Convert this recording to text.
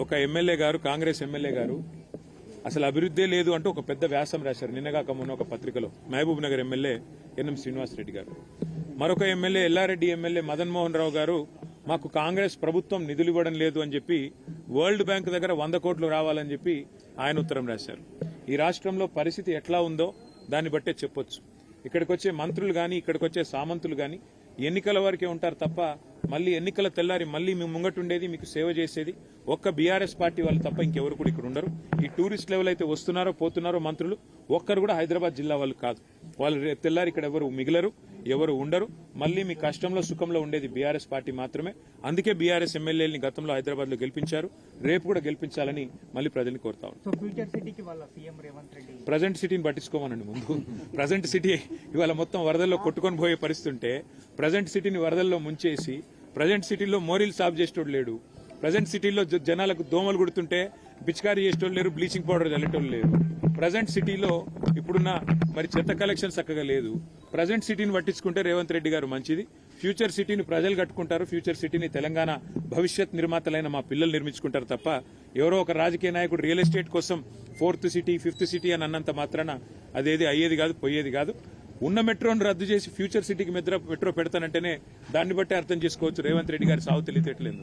ఒక ఎమ్మెల్యే గారు కాంగ్రెస్ ఎమ్మెల్యే గారు అసలు అభివృద్ధే లేదు అంటూ ఒక పెద్ద వ్యాసం రాశారు. నిన్నగాక మొన్న ఒక పత్రికలో Mahabubnagar MLA N M Srinivasa Reddy గారు. మరొక ఎమ్మెల్యే ఎల్లారెడ్డి ఎమ్మెల్యే మదన్ మోహన్ రావు గారు మాకు కాంగ్రెస్ ప్రభుత్వం నిధులు ఇవ్వడం లేదు అని చెప్పి వరల్డ్ బ్యాంక్ దగ్గర వంద కోట్లు రావాలని చెప్పి ఆయన ఉత్తరం రాశారు. ఈ రాష్ట్రంలో పరిస్థితి ఎట్లా ఉందో దాన్ని బట్టే చెప్పొచ్చు. ఇక్కడికి వచ్చే మంత్రులు గాని ఇక్కడికి వచ్చే సామంతులు గాని ఎన్నికల వరకే ఉంటారు తప్ప మళ్ళీ ఎన్నికల తెల్లారి మళ్ళీ మీ ముంగటుండేది మీకు సేవ చేసేది ఒక్క బీఆర్ఎస్ పార్టీ వాళ్ళు తప్ప ఇంకెవరు కూడా ఇక్కడ ఉండరు. ఈ టూరిస్ట్ లెవెల్ అయితే వస్తున్నారో పోతున్నారో మంత్రులు ఒక్కరు కూడా హైదరాబాద్ జిల్లా వాళ్ళు కాదు. వాళ్ళు తెల్లారి ఇక్కడ ఎవరు మిగిలరు. ఎవరు ఉండరు. మళ్ళీ మీ కష్టంలో సుఖంలో ఉండేది బీఆర్ఎస్ పార్టీ మాత్రమే. అందుకే బీఆర్ఎస్ ఎమ్మెల్యేలని గతంలో హైదరాబాద్లో గెలిపించారు. రేపు కూడా గెలిపించాలని మళ్ళీ ప్రజల్ని కోరుతా ఉన్నాం. ప్రజెంట్ సిటీని పట్టించుకోమనండి ముందు. ప్రజెంట్ సిటీ ఇవాళ మొత్తం వరదల్లో కొట్టుకొని పోయే పరిస్థితి ఉంటే ప్రజెంట్ సిటీని వరదల్లో ముంచేసి ప్రజెంట్ సిటీలో మోరీలు సాఫ్ చేసేటోడు లేడు. ప్రజెంట్ సిటీలో జనాలకు దోమలు కుడుతుంటే పిచికారీ చేసేటోళ్ళు లేరు బ్లీచింగ్ పౌడర్ చల్లేటోళ్ళు లేరు. ప్రజెంట్ సిటీలో ఇప్పుడున్న మరి చెత్త కలెక్షన్ చక్కగా లేదు. ప్రజెంట్ సిటీని పట్టించుకుంటే రేవంత్ రెడ్డి గారు మంచిది. ఫ్యూచర్ సిటీని ప్రజలు కట్టుకుంటారు. ఫ్యూచర్ సిటీని తెలంగాణ భవిష్యత్ నిర్మాతలైన మా పిల్లలు నిర్మించుకుంటారు తప్ప ఎవరో ఒక రాజకీయ నాయకుడు రియల్ ఎస్టేట్ కోసం ఫోర్త్ సిటీ ఫిఫ్త్ సిటీ అని అన్నంత మాత్రాన అదేది అయ్యేది కాదు పోయేది కాదు. ఉన్న మెట్రోను రద్దు చేసి ఫ్యూచర్ సిటీకి మెద్ర మెట్రో పెడతానంటేనే దాన్ని బట్టి అర్థం చేసుకోవచ్చు. రేవంత్ రెడ్డి గారి సాగు తెలియతేటలేదు.